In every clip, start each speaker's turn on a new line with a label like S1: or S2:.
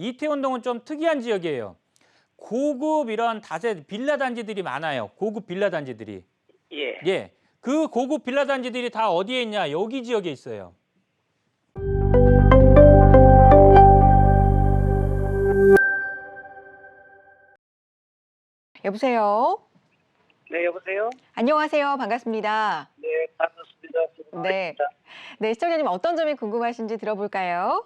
S1: 이태원동은 좀 특이한 지역이에요. 고급 이런 다세 빌라 단지들이 많아요. 고급 빌라 단지들이.
S2: 예.
S1: 예. 그 고급 빌라 단지들이 다 어디에 있냐? 여기 지역에 있어요.
S3: 여보세요.
S2: 네, 여보세요?
S3: 안녕하세요. 반갑습니다.
S2: 네, 반갑습니다.
S3: 네. 네, 시청자님 어떤 점이 궁금하신지 들어볼까요?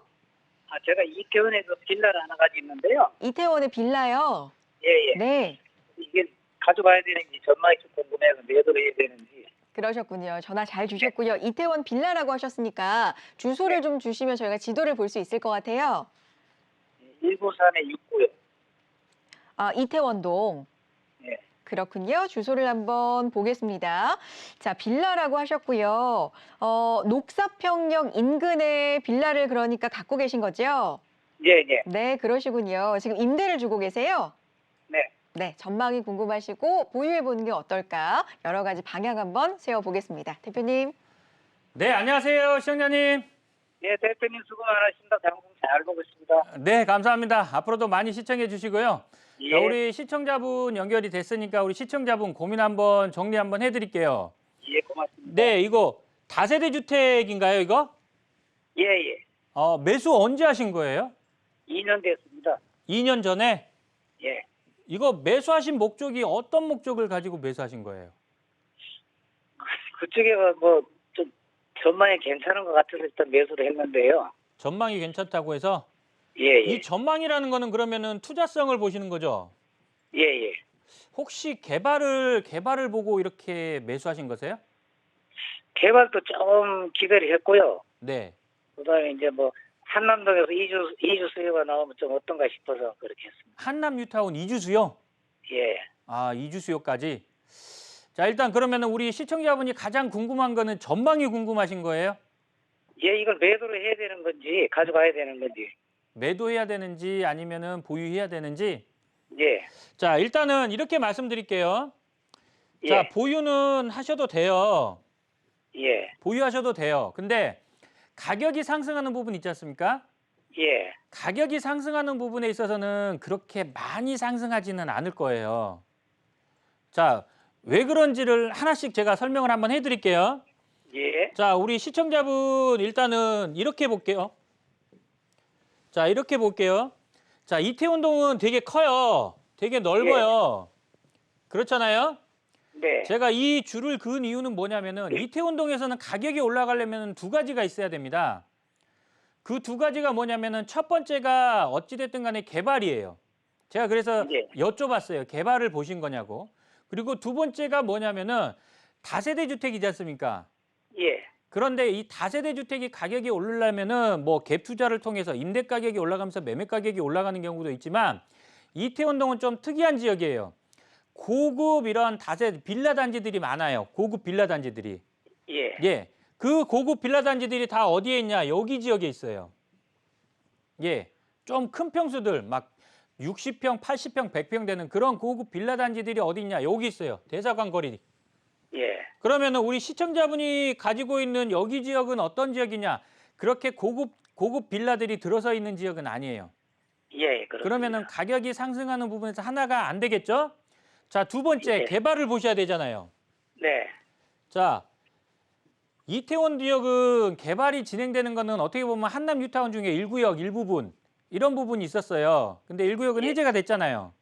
S2: 아, 제가 이태원에 그 빌라를 하나 가지고 있는데요.
S3: 이태원의 빌라요.
S2: 예, 예.
S3: 네,
S2: 이게 가져가야 되는지 전망이 좀 궁금해서 매도를 해야 되는지.
S3: 그러셨군요. 전화 잘 주셨고요. 이태원 빌라라고 하셨으니까 주소를 좀 주시면 저희가 지도를 볼 수 있을 것 같아요.
S2: 193에 69요.
S3: 아, 이태원동.
S2: 예.
S3: 그렇군요. 주소를 한번 보겠습니다. 자, 빌라라고 하셨고요. 어, 녹사평역 인근의 빌라를 그러니까 갖고 계신 거죠?
S2: 예, 예.
S3: 네, 그러시군요. 지금 임대를 주고 계세요?
S2: 네.
S3: 네, 전망이 궁금하시고 보유해 보는 게 어떨까? 여러 가지 방향 한번 세워 보겠습니다. 대표님.
S1: 네, 안녕하세요. 시청자님.
S2: 예, 대표님 수고 많으십니다. 방송 잘 보고 있습니다.
S1: 네, 감사합니다. 앞으로도 많이 시청해 주시고요.
S2: 예.
S1: 자, 우리 시청자분 연결이 됐으니까 우리 시청자분 고민 한번 정리 한번 해드릴게요.
S2: 예, 고맙습니다.
S1: 네, 이거 다세대 주택인가요, 이거?
S2: 예, 예.
S1: 어, 매수 언제 하신 거예요?
S2: 2년 됐습니다.
S1: 2년 전에?
S2: 예.
S1: 이거 매수하신 목적이 어떤 목적을 가지고 매수하신 거예요?
S2: 그쪽에 뭐좀 전망이 괜찮은 것 같아서 일단 매수를 했는데요.
S1: 전망이 괜찮다고 해서
S2: 예, 예.
S1: 이 전망이라는 거는 그러면은 투자성을 보시는 거죠?
S2: 예, 예.
S1: 혹시 개발을 개발을 보고 이렇게 매수하신 거세요?
S2: 개발도 좀 기대를 했고요.
S1: 네.
S2: 그다음에 이제 뭐 한남동에서 이주 이주 수요가 나오면 좀 어떤가 싶어서 그렇게 했습니다.
S1: 한남 뉴타운 이주 수요?
S2: 예.
S1: 아, 이주 수요까지. 자, 일단 그러면은 우리 시청자분이 가장 궁금한 거는 전망이 궁금하신 거예요?
S2: 예, 이걸 매도를 해야 되는 건지 가져가야 되는 건지.
S1: 매도해야 되는지 아니면은 보유해야 되는지.
S2: 예.
S1: 자, 일단은 이렇게 말씀드릴게요.
S2: 예.
S1: 자, 보유는 하셔도 돼요.
S2: 예.
S1: 보유하셔도 돼요. 근데 가격이 상승하는 부분 있지 않습니까?
S2: 예.
S1: 가격이 상승하는 부분에 있어서는 그렇게 많이 상승하지는 않을 거예요. 자, 왜 그런지를 하나씩 제가 설명을 한번 해드릴게요.
S2: 예.
S1: 자, 우리 시청자분 일단은 이렇게 볼게요. 자, 이렇게 볼게요. 자, 이태원동은 되게 커요. 되게 넓어요. 그렇잖아요.
S2: 네.
S1: 제가 이 줄을 그은 이유는 뭐냐면은 이태원동에서는 가격이 올라가려면 두 가지가 있어야 됩니다. 그 두 가지가 뭐냐면은 첫 번째가 어찌됐든 간에 개발이에요. 제가 그래서
S2: 예.
S1: 여쭤봤어요. 개발을 보신 거냐고. 그리고 두 번째가 뭐냐면은 다세대 주택이지 않습니까?
S2: 예.
S1: 그런데 이 다세대 주택이 가격이 오르려면은 뭐 갭 투자를 통해서 임대 가격이 올라가면서 매매 가격이 올라가는 경우도 있지만 이태원동은 좀 특이한 지역이에요. 고급 이런 다세 빌라 단지들이 많아요. 고급 빌라 단지들이.
S2: 예.
S1: 예. 그 고급 빌라 단지들이 다 어디에 있냐? 여기 지역에 있어요. 예. 좀 큰 평수들 막 60평, 80평, 100평 되는 그런 고급 빌라 단지들이 어디 있냐? 여기 있어요. 대사관 거리.
S2: 예.
S1: 그러면은 우리 시청자분이 가지고 있는 여기 지역은 어떤 지역이냐? 그렇게 고급 고급 빌라들이 들어서 있는 지역은 아니에요.
S2: 예. 그렇습니다.
S1: 그러면은 가격이 상승하는 부분에서 하나가 안 되겠죠? 자, 두 번째
S2: 예.
S1: 개발을 보셔야 되잖아요.
S2: 네.
S1: 자, 이태원 지역은 개발이 진행되는 거는 어떻게 보면 한남 뉴타운 중에 1구역 일부분 이런 부분이 있었어요. 근데 1구역은
S2: 예.
S1: 해제가 됐잖아요.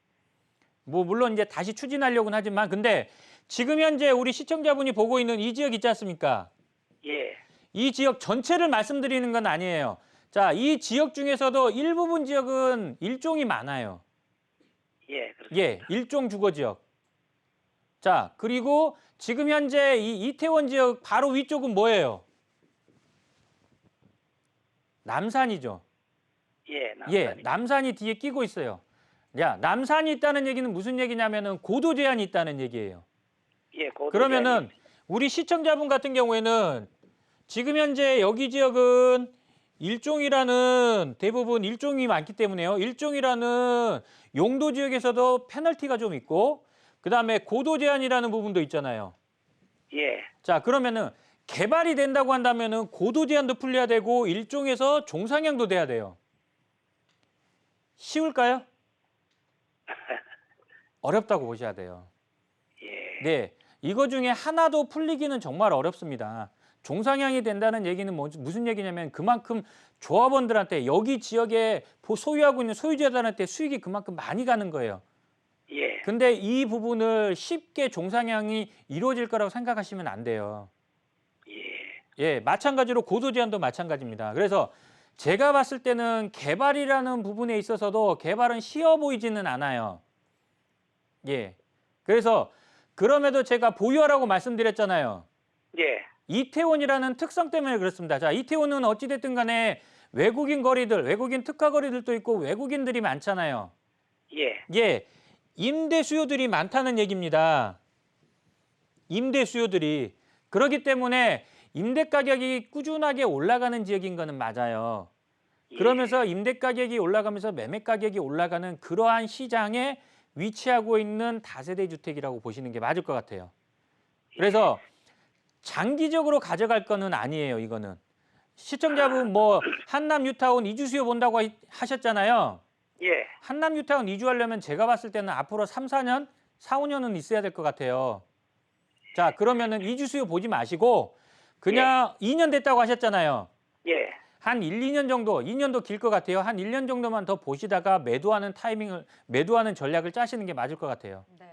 S1: 뭐 물론 이제 다시 추진하려고는 하지만 근데 지금 현재 우리 시청자분이 보고 있는 이 지역 있지 않습니까?
S2: 예.
S1: 이 지역 전체를 말씀드리는 건 아니에요. 자, 이 지역 중에서도 일부분 지역은 일종이 많아요.
S2: 예. 그렇습니다.
S1: 예, 일종 주거 지역. 자, 그리고 지금 현재 이 이태원 지역 바로 위쪽은 뭐예요? 남산이죠.
S2: 예.
S1: 예,
S2: 남산이.
S1: 남산이 뒤에 끼고 있어요. 야, 남산이 있다는 얘기는 무슨 얘기냐면은 고도 제한이 있다는 얘기예요.
S2: 예.
S1: 그러면은 우리 시청자분 같은 경우에는 지금 현재 여기 지역은 일종이라는 대부분 일종이 많기 때문에요. 일종이라는 용도 지역에서도 페널티가 좀 있고 그다음에 고도 제한이라는 부분도 있잖아요.
S2: 예.
S1: 자, 그러면은 개발이 된다고 한다면은 고도 제한도 풀려야 되고 일종에서 종상향도 돼야 돼요. 쉬울까요? 어렵다고 보셔야 돼요.
S2: 예.
S1: 네, 이거 중에 하나도 풀리기는 정말 어렵습니다. 종상향이 된다는 얘기는 뭐, 무슨 얘기냐면 그만큼 조합원들한테 여기 지역에 보- 소유하고 있는 소유자들한테 수익이 그만큼 많이 가는 거예요.
S2: 예.
S1: 근데 이 부분을 쉽게 종상향이 이루어질 거라고 생각하시면 안 돼요.
S2: 예.
S1: 예, 마찬가지로 고도 제한도 마찬가지입니다. 그래서 제가 봤을 때는 개발이라는 부분에 있어서도 개발은 쉬워 보이지는 않아요. 예. 그래서 그럼에도 제가 보유하라고 말씀드렸잖아요.
S2: 예.
S1: 이태원이라는 특성 때문에 그렇습니다. 자, 이태원은 어찌됐든 간에 외국인 거리들, 외국인 특화 거리들도 있고 외국인들이 많잖아요.
S2: 예.
S1: 예, 임대 수요들이 많다는 얘기입니다. 임대 수요들이 그렇기 때문에 임대 가격이 꾸준하게 올라가는 지역인 거는 맞아요.
S2: 예.
S1: 그러면서 임대 가격이 올라가면서 매매 가격이 올라가는 그러한 시장에 위치하고 있는 다세대 주택이라고 보시는 게 맞을 것 같아요. 그래서 장기적으로 가져갈 거는 아니에요, 이거는. 시청자분 뭐 한남 유타운 이주 수요 본다고 하- 하셨잖아요.
S2: 예.
S1: 한남 유타운 이주하려면 제가 봤을 때는 앞으로 3, 4년, 4, 5년은 있어야 될 것 같아요. 자, 그러면은 이주 수요 보지 마시고 그냥 2년 됐다고 하셨잖아요.
S2: 예.
S1: 한 1, 2년 정도, 2년도 길 것 같아요. 한 1년 정도만 더 보시다가 매도하는 타이밍을 매도하는 전략을 짜시는 게 맞을 것 같아요.
S3: 네.